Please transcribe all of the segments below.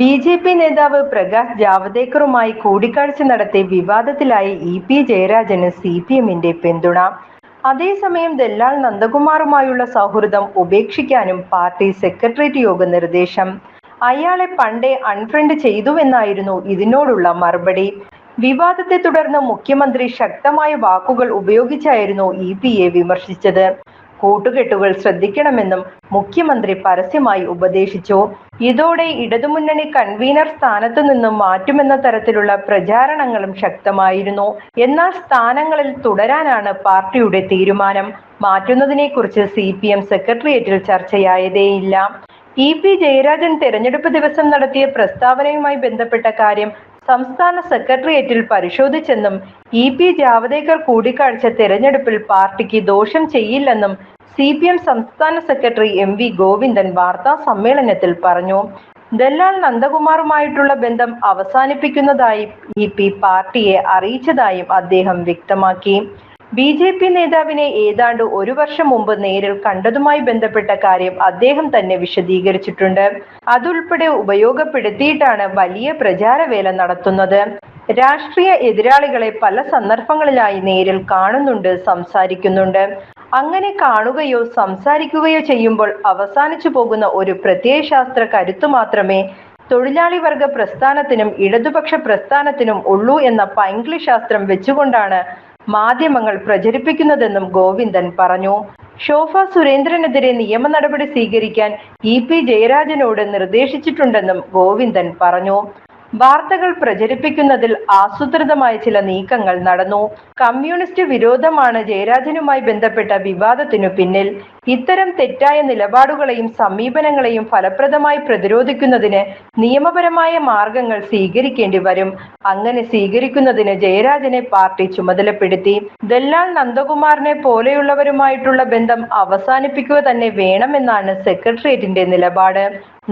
B J P നേതാവ് പ്രകാശ് ജാവദേക്കറുമായി കൂടിക്കാഴ്ച നടത്തി വിവാദത്തിലായി ഇ പി ജയരാജന് സി പി എമ്മിന്റെ പിന്തുണ. അതേസമയം ദല്ലാൽ നന്ദകുമാറുമായുള്ള സൗഹൃദം ഉപേക്ഷിക്കാനും പാർട്ടി സെക്രട്ടേറിയറ്റ് യോഗ നിർദ്ദേശം. അയാളെ പണ്ടേ അൺഫ്രണ്ട് ചെയ്തുവെന്നായിരുന്നു ഇതിനോടുള്ള മറുപടി. വിവാദത്തെ തുടർന്ന് മുഖ്യമന്ത്രി ശക്തമായ വാക്കുകൾ ഉപയോഗിച്ചായിരുന്നു ഇ പിയെ വിമർശിച്ചത്. കൂട്ടുകെട്ടുകൾ ശ്രദ്ധിക്കണമെന്നും മുഖ്യമന്ത്രി പരസ്യമായി ഉപദേശിച്ചു. ഇതോടെ ഇടതുമുന്നണി കൺവീനർ സ്ഥാനത്തു നിന്നും മാറ്റുമെന്ന തരത്തിലുള്ള പ്രചാരണങ്ങളും ശക്തമായിരുന്നു. എന്നാൽ സ്ഥാനങ്ങളിൽ തുടരാനാണ് പാർട്ടിയുടെ തീരുമാനം. മാറ്റുന്നതിനെക്കുറിച്ച് സി പി എം സെക്രട്ടേറിയറ്റിൽ ചർച്ചയായതേയില്ല. ഇ പി ജയരാജൻ തെരഞ്ഞെടുപ്പ് ദിവസം നടത്തിയ പ്രസ്താവനയുമായി ബന്ധപ്പെട്ട കാര്യം സംസ്ഥാന സെക്രട്ടേറിയറ്റിൽ പരിശോധിച്ചെന്നും ഇ പി ജാവദേക്കർ കൂടിക്കാഴ്ച തെരഞ്ഞെടുപ്പിൽ പാർട്ടിക്ക് ദോഷം ചെയ്യില്ലെന്നും സി പി എം സംസ്ഥാന സെക്രട്ടറി എം വി ഗോവിന്ദൻ വാർത്താ സമ്മേളനത്തിൽ പറഞ്ഞു. ദല്ലാൽ നന്ദകുമാറുമായിട്ടുള്ള ബന്ധം അവസാനിപ്പിക്കുന്നതായി ഇ പി പാർട്ടിയെ അറിയിച്ചതായും അദ്ദേഹം വ്യക്തമാക്കി. ബി ജെ പി നേതാവിനെ ഏതാണ്ട് ഒരു വർഷം മുമ്പ് നേരിൽ കണ്ടതുമായി ബന്ധപ്പെട്ട കാര്യം അദ്ദേഹം തന്നെ വിശദീകരിച്ചിട്ടുണ്ട്. അതുൾപ്പെടെ ഉപയോഗപ്പെടുത്തിയിട്ടാണ് വലിയ പ്രചാരവേല നടത്തുന്നത്. രാഷ്ട്രീയ എതിരാളികളെ പല സന്ദർഭങ്ങളിലായി നേരിൽ കാണുന്നുണ്ട് സംസാരിക്കുന്നുണ്ട്. അങ്ങനെ കാണുകയോ സംസാരിക്കുകയോ ചെയ്യുമ്പോൾ അവസാനിച്ചു പോകുന്ന ഒരു പ്രത്യയശാസ്ത്ര കരുത്തു മാത്രമേ തൊഴിലാളി വർഗ പ്രസ്ഥാനത്തിനും ഇടതുപക്ഷ പ്രസ്ഥാനത്തിനും ഉള്ളൂ എന്ന പൈങ്കിളി ശാസ്ത്രം വെച്ചുകൊണ്ടാണ് മാധ്യമങ്ങൾ പ്രചരിപ്പിക്കുന്നതെന്നും ഗോവിന്ദൻ പറഞ്ഞു. ശോഭ സുരേന്ദ്രനെതിരെ നിയമ നടപടി സ്വീകരിക്കാൻ ഇ പി ജയരാജനോട് നിർദ്ദേശിച്ചിട്ടുണ്ടെന്നും ഗോവിന്ദൻ പറഞ്ഞു. വാർത്തകൾ പ്രചരിപ്പിക്കുന്നതിൽ ആസൂത്രിതമായ ചില നീക്കങ്ങൾ നടന്നു. കമ്മ്യൂണിസ്റ്റ് വിരോധമാണ് ജയരാജനുമായി ബന്ധപ്പെട്ട വിവാദത്തിനു പിന്നിൽ. ഇത്തരം തെറ്റായ നിലപാടുകളെയും സമീപനങ്ങളെയും ഫലപ്രദമായി പ്രതിരോധിക്കുന്നതിന് നിയമപരമായ മാർഗങ്ങൾ സ്വീകരിക്കേണ്ടി വരും. അങ്ങനെ സ്വീകരിക്കുന്നതിന് ജയരാജനെ പാർട്ടി ചുമതലപ്പെടുത്തി. ദല്ലാൽ നന്ദകുമാറിനെ പോലെയുള്ളവരുമായിട്ടുള്ള ബന്ധം അവസാനിപ്പിക്കുക തന്നെ വേണമെന്നാണ് സെക്രട്ടേറിയറ്റിന്റെ നിലപാട്.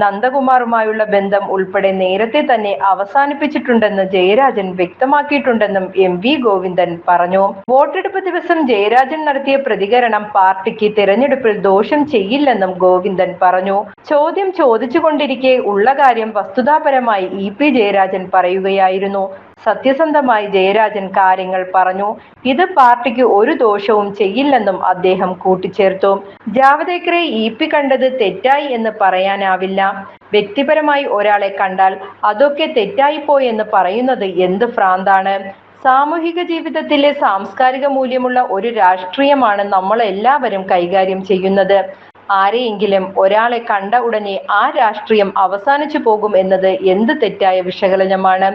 നന്ദകുമാറുമായുള്ള ബന്ധം ഉൾപ്പെടെ നേരത്തെ തന്നെ അവസാനിപ്പിച്ചിട്ടുണ്ടെന്ന് ജയരാജൻ വ്യക്തമാക്കിയിട്ടുണ്ടെന്നും എം വി ഗോവിന്ദൻ പറഞ്ഞു. വോട്ടെടുപ്പ് ദിവസം ജയരാജൻ നടത്തിയ പ്രതികരണം പാർട്ടിക്ക് തിരഞ്ഞെടുപ്പിൽ ദോഷം ചെയ്യില്ലെന്നും ഗോവിന്ദൻ പറഞ്ഞു. ചോദ്യം ചോദിച്ചുകൊണ്ടിരിക്കെ ഉള്ള കാര്യം വസ്തുതാപരമായി ഇ പി ജയരാജൻ പറയുകയായിരുന്നു. സത്യസന്ധമായി ജയരാജൻ കാര്യങ്ങൾ പറഞ്ഞു. ഇത് പാർട്ടിക്ക് ഒരു ദോഷവും ചെയ്യില്ലെന്നും അദ്ദേഹം കൂട്ടിച്ചേർത്തു. ജാവദേക്കറെ ഇ പി കണ്ടത് തെറ്റായി എന്ന് പറയാനാവില്ല. വ്യക്തിപരമായി ഒരാളെ കണ്ടാൽ അതൊക്കെ തെറ്റായിപ്പോയെന്ന് പറയുന്നത് എന്ത് ഭ്രാന്താണ്? സാമൂഹിക ജീവിതത്തിലെ സാംസ്കാരിക മൂല്യമുള്ള ഒരു രാഷ്ട്രീയമാണ് നമ്മൾ എല്ലാവരും കൈകാര്യം ചെയ്യുന്നത്. ആരെയെങ്കിലും ഒരാളെ കണ്ട ഉടനെ ആ രാഷ്ട്രീയം അവസാനിച്ചു പോകും എന്നത് എന്ത് തെറ്റായ വിശകലനമാണ്?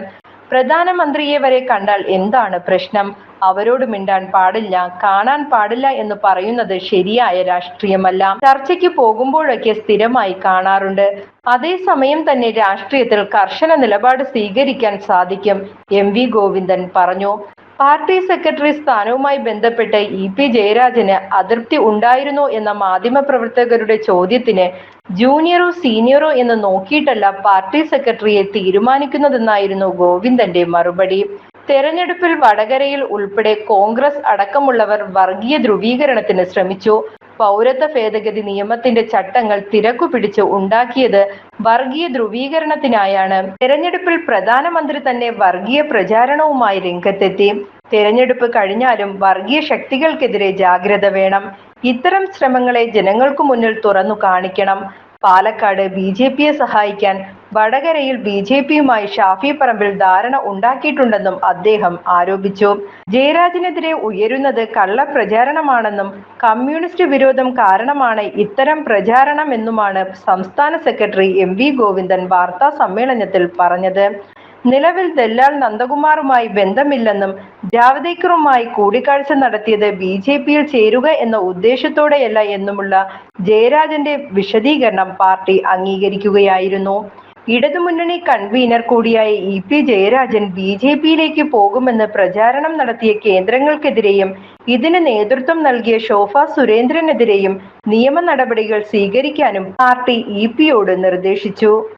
പ്രധാനമന്ത്രിയെ വരെ കണ്ടാൽ എന്താണ് പ്രശ്നം? അവരോട് മിണ്ടാൻ പാടില്ല കാണാൻ പാടില്ല എന്ന് പറയുന്നത് ശരിയായ രാഷ്ട്രീയമല്ല. ചർച്ചയ്ക്ക് പോകുമ്പോഴൊക്കെ സ്ഥിരമായി കാണാറുണ്ട്. അതേസമയം തന്നെ രാഷ്ട്രീയത്തിൽ കർശന നിലപാട് സ്വീകരിക്കാൻ സാധിക്കും എം വി ഗോവിന്ദൻ പറഞ്ഞു. പാർട്ടി സെക്രട്ടറി സ്ഥാനവുമായി ബന്ധപ്പെട്ട് ഇ പി ജയരാജന് അതൃപ്തി ഉണ്ടായിരുന്നോ എന്ന മാധ്യമപ്രവർത്തകരുടെ ചോദ്യത്തിന് ജൂനിയറോ സീനിയറോ എന്ന് നോക്കിയിട്ടല്ല പാർട്ടി സെക്രട്ടറിയെ തീരുമാനിക്കുന്നതെന്നായിരുന്നു ഗോവിന്ദന്റെ മറുപടി. തെരഞ്ഞെടുപ്പിൽ വടകരയിൽ ഉൾപ്പെടെ കോൺഗ്രസ് അടക്കമുള്ളവർ വർഗീയ ധ്രുവീകരണത്തിന് ശ്രമിച്ചു. പൗരത്വ ഭേദഗതി നിയമത്തിന്റെ ചട്ടങ്ങൾ തിരക്കു പിടിച്ച് ഉണ്ടാക്കിയത് വർഗീയ ധ്രുവീകരണത്തിനായാണ്. തെരഞ്ഞെടുപ്പിൽ പ്രധാനമന്ത്രി തന്നെ വർഗീയ പ്രചാരണവുമായി രംഗത്തെത്തി. തെരഞ്ഞെടുപ്പ് കഴിഞ്ഞാലും വർഗീയ ശക്തികൾക്കെതിരെ ജാഗ്രത വേണം. ഇത്തരം ശ്രമങ്ങളെ ജനങ്ങൾക്കു മുന്നിൽ തുറന്നു കാണിക്കണം. പാലക്കാട് ബി സഹായിക്കാൻ വടകരയിൽ ബി ജെ പിയുമായി ഷാഫി പറമ്പിൽ ധാരണ ഉണ്ടാക്കിയിട്ടുണ്ടെന്നും അദ്ദേഹം ആരോപിച്ചു. ജയരാജനെതിരെ ഉയരുന്നത് കള്ളപ്രചാരണമാണെന്നും കമ്മ്യൂണിസ്റ്റ് വിരോധം കാരണമാണ് ഇത്തരം പ്രചാരണമെന്നുമാണ് സംസ്ഥാന സെക്രട്ടറി എം വി ഗോവിന്ദൻ വാർത്താ സമ്മേളനത്തിൽ പറഞ്ഞത്. നിലവിൽ ദല്ലാൽ നന്ദകുമാറുമായി ബന്ധമില്ലെന്നും ജാവദേക്കറുമായി കൂടിക്കാഴ്ച നടത്തിയത് ബി ജെ പിയിൽ ചേരുക എന്ന ഉദ്ദേശത്തോടെയല്ല എന്നുമുള്ള ജയരാജന്റെ വിശദീകരണം പാർട്ടി അംഗീകരിക്കുകയായിരുന്നു. ഇടതുമുന്നണി കൺവീനർ കൂടിയായ E P Jayarajan B J പിയിലേക്ക് പോകുമെന്ന് പ്രചാരണം നടത്തിയ കേന്ദ്രങ്ങൾക്കെതിരെയും ഇതിന് നേതൃത്വം നൽകിയ ശോഭ സുരേന്ദ്രനെതിരെയും നിയമ നടപടികൾ സ്വീകരിക്കാനും പാർട്ടി ഇ പിയോട് നിർദ്ദേശിച്ചു.